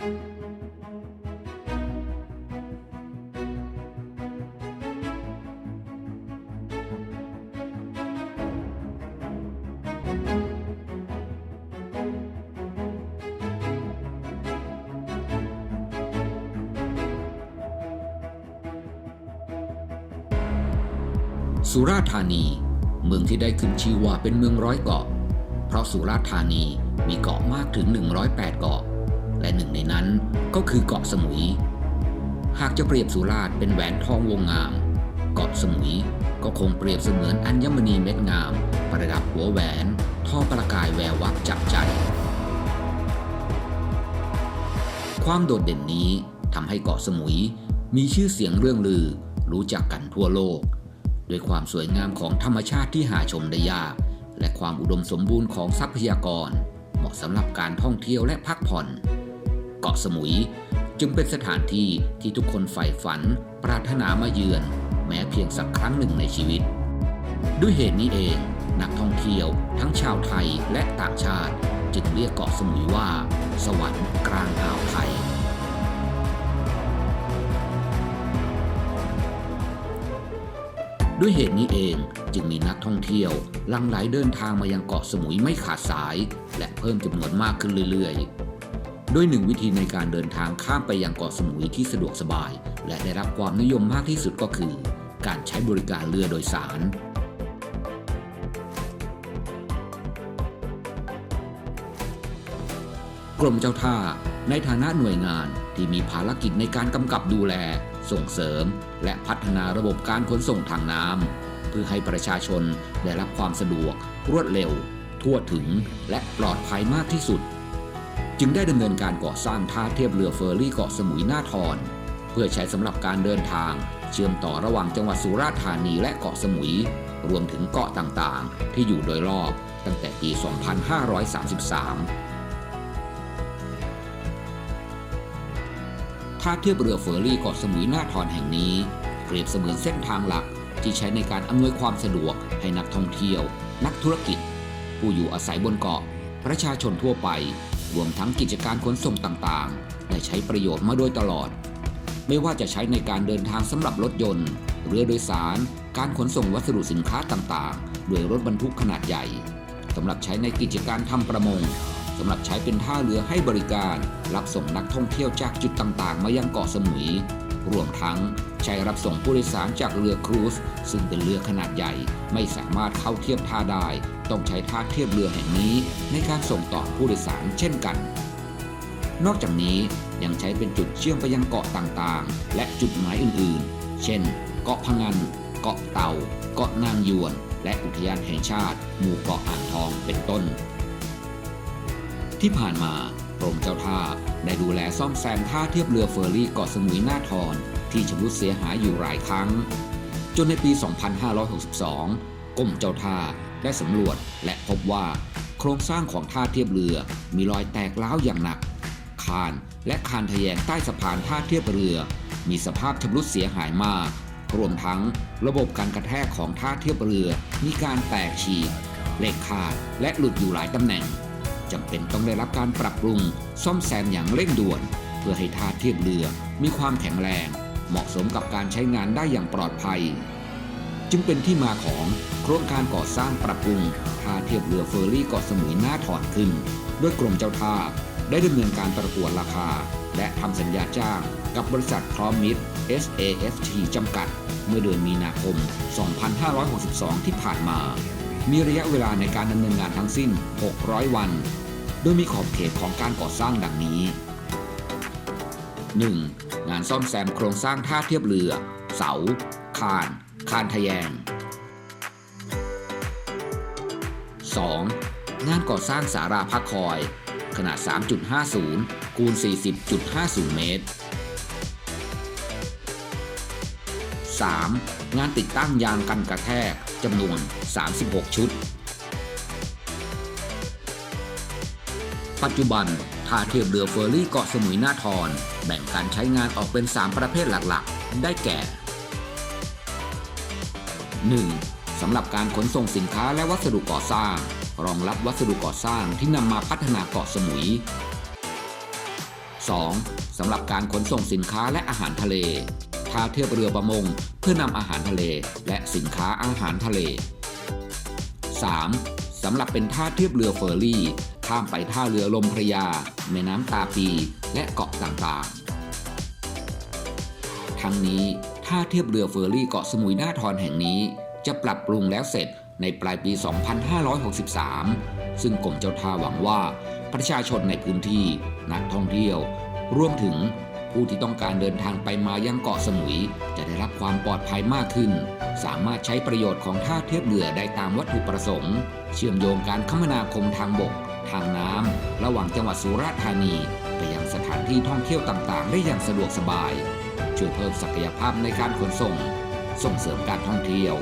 สุราษฎร์ธานี เมืองที่ได้ขึ้นชื่อว่าเป็นเมืองร้อยเกาะ เพราะสุราษฎร์ธานีมีเกาะมากถึง 108 เกาะ และหนึ่งในนั้นก็คือเกาะสมุย หากจะเปรียบสุราษฎร์เป็นแหวนทองวงงาม เกาะสมุยก็คงเปรียบเสมือนอัญมณีเม็ดงาม ประดับหัวแหวน ท่อประกายแวววับจับใจ ความโดดเด่นนี้ทำให้เกาะสมุยมีชื่อเสียงเรื่องลือ รู้จักกันทั่วโลก ด้วยความสวยงามของธรรมชาติที่หาชมได้ยาก และความอุดมสมบูรณ์ของทรัพยากร เหมาะสำหรับการท่องเที่ยวและพักผ่อน เกาะสมุย จึงเป็นสถานที่ที่ทุกคนใฝ่ฝัน ปรารถนามาเยือน แม้เพียงสักครั้งหนึ่งในชีวิต ด้วยเหตุนี้เอง นักท่องเที่ยวทั้งชาวไทยและต่างชาติ จึงเรียกเกาะสมุยว่า สวรรค์กลางอ่าวไทยด้วยเหตุนี้เองจึงมีนักท่องเที่ยวลังไหลเดินทางมายังเกาะสมุยไม่ขาดสาย และเพิ่มจำนวนมากขึ้นเรื่อยๆ โดยหนึ่งวิธีในการเดินทางข้ามไปยังเกาะสมุยที่สะดวกสบาย และได้รับความนิยมมากที่สุดก็คือ การใช้บริการเรือโดยสาร กรมเจ้าท่า ในฐานะหน่วยงานที่มีภารกิจในการกำกับดูแล ส่งเสริม และพัฒนาระบบการขนส่งทางน้ำเพื่อให้ประชาชนได้รับความสะดวก รวดเร็ว ทั่วถึง และปลอดภัยมากที่สุด จึงได้ดำเนินการก่อสร้างท่าเทียบเรือเฟอร์รี่เกาะสมุยหน้าทอน เพื่อใช้สำหรับการเดินทาง เชื่อมต่อระหว่างจังหวัดสุราษฎร์ธานีและเกาะสมุย รวมถึงเกาะต่างๆ ที่อยู่โดยรอบตั้งแต่ปี 2533 ท่าเทียบเรือเฟอร์รี่เกาะสมุยหน้าทอนแห่งนี้ เปรียบเสมือนเส้นทางหลักที่ใช้ในการอำนวยความสะดวกให้นักท่องเที่ยว นักธุรกิจ ผู้อยู่อาศัยบนเกาะ ประชาชนทั่วไป รวมทั้งกิจการขนส่งต่างๆ ได้ใช้ประโยชน์มาโดยตลอด ไม่ว่าจะใช้ในการเดินทางสำหรับรถยนต์ เรือโดยสาร การขนส่งวัสดุสินค้าต่างๆ ด้วยรถบรรทุกขนาดใหญ่สำหรับใช้ในกิจการทำประมงสำหรับใช้เป็นท่าเรือให้บริการ รับส่งนักท่องเที่ยวจากจุดต่างๆ มายังเกาะสมุย รวมทั้งใช้รับส่งผู้โดยสารจากเรือครูซซึ่งเป็นเรือขนาดใหญ่ไม่สามารถเข้าเทียบท่าได้ ต้องใช้ท่าเทียบเรือแห่งนี้ ในการส่งต่อผู้โดยสารเช่นกัน นอกจากนี้ยังใช้เป็นจุดเชื่อมไปยังเกาะต่างๆ และจุดหมายอื่นๆ เช่น เกาะพะงัน เกาะเต่า เกาะนางยวน และอุทยานแห่งชาติ หมู่เกาะอ่างทองเป็นต้น ที่ผ่านมา กรมเจ้าท่าได้ดูแลซ่อมแซมท่าเทียบเรือเฟอร์รี่เกาะสมุยหน้าทอนที่ชำรุดเสียหายอยู่หลายครั้ง จนในปี 2562กรมเจ้าท่าได้สำรวจและพบว่า โครงสร้างของท่าเทียบเรือมีรอยแตกร้าวอย่างหนัก คานและคานทะแยงใต้สะพานท่าเทียบเรือ มีสภาพชำรุดเสียหายมาก รวมทั้งระบบการกระแทกของท่าเทียบเรือ มีการแตกฉีกเหล็กขาดและหลุดอยู่หลายตำแหน่ง จำเป็นต้องได้รับการปรับปรุง ซ่อมแซมอย่างเร่งด่วน เพื่อให้ท่าเทียบเรือมีความแข็งแรง เหมาะสมกับการใช้งานได้อย่างปลอดภัย จึงเป็นที่มาของโครงการก่อสร้างปรับปรุงท่าเทียบเรือเฟอร์รี่เกาะสมุยหน้าถอนขึ้น ด้วยกรมเจ้าท่าได้ดำเนินการประกวดราคา และทำสัญญาจ้าง กับบริษัทพร้อมมิตร SAFT จำกัด เมื่อเดือนมีนาคม 2562 ที่ผ่านมา มีระยะเวลาในการดำเนินงานทั้งสิ้น 600 วัน โดยมีขอบเขตของการก่อสร้างดังนี้ 1. งานซ่อมแซมโครงสร้างท่าเทียบเรือ เสา คาน คานทะแยง 2. งานก่อสร้างสาราพักคอย ขนาด 3.50 คูณ 40.50 เมตร 3. งานติดตั้งยางกันกระแทกจำนวน 36 ชุด ปัจจุบันท่าเทียบเรือเฟอร์รี่เกาะสมุยหน้าทอนแบ่งการใช้งานออกเป็น 3 ประเภทหลักๆ ได้แก่ 1. สำหรับการขนส่งสินค้าและวัสดุก่อสร้าง รองรับวัสดุก่อสร้างที่นำมาพัฒนาเกาะสมุย 2. สำหรับการขนส่งสินค้าและอาหารทะเล ท่าเทียบเรือประมง เพื่อนำอาหารทะเล และสินค้าอาหารทะเล 3. สำหรับเป็นท่าเทียบเรือเฟอร์รี่ ข้ามไปท่าเรือลมพระยา แม่น้ำตาปี และเกาะต่างๆ ทั้งนี้ท่าเทียบเรือเฟอร์รี่เกาะสมุยหน้าทอนแห่งนี้ จะปรับปรุงแล้วเสร็จในปลายปี 2563 ซึ่งกรมเจ้าท่าหวังว่า ประชาชนในพื้นที่นักท่องเที่ยว รวมถึง ผู้ที่ต้องการเดินทางไปมายังเกาะสมุย จะได้รับความปลอดภัยมากขึ้น สามารถใช้ประโยชน์ของท่าเทียบเรือได้ตามวัตถุประสงค์ เชื่อมโยงการคมนาคมทางบก ทางน้ำระหว่างจังหวัดสุราษฎร์ธานี ไปยังสถานที่ท่องเที่ยวต่างๆ ได้อย่างสะดวกสบาย ช่วยเพิ่มศักยภาพในการขนส่ง ส่งเสริมการท่องเที่ยว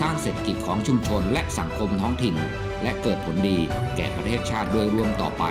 สร้างเศรษฐกิจของชุมชนและสังคมท้องถิ่น และเกิดผลดีแก่ประเทศชาติโดยรวมต่อไป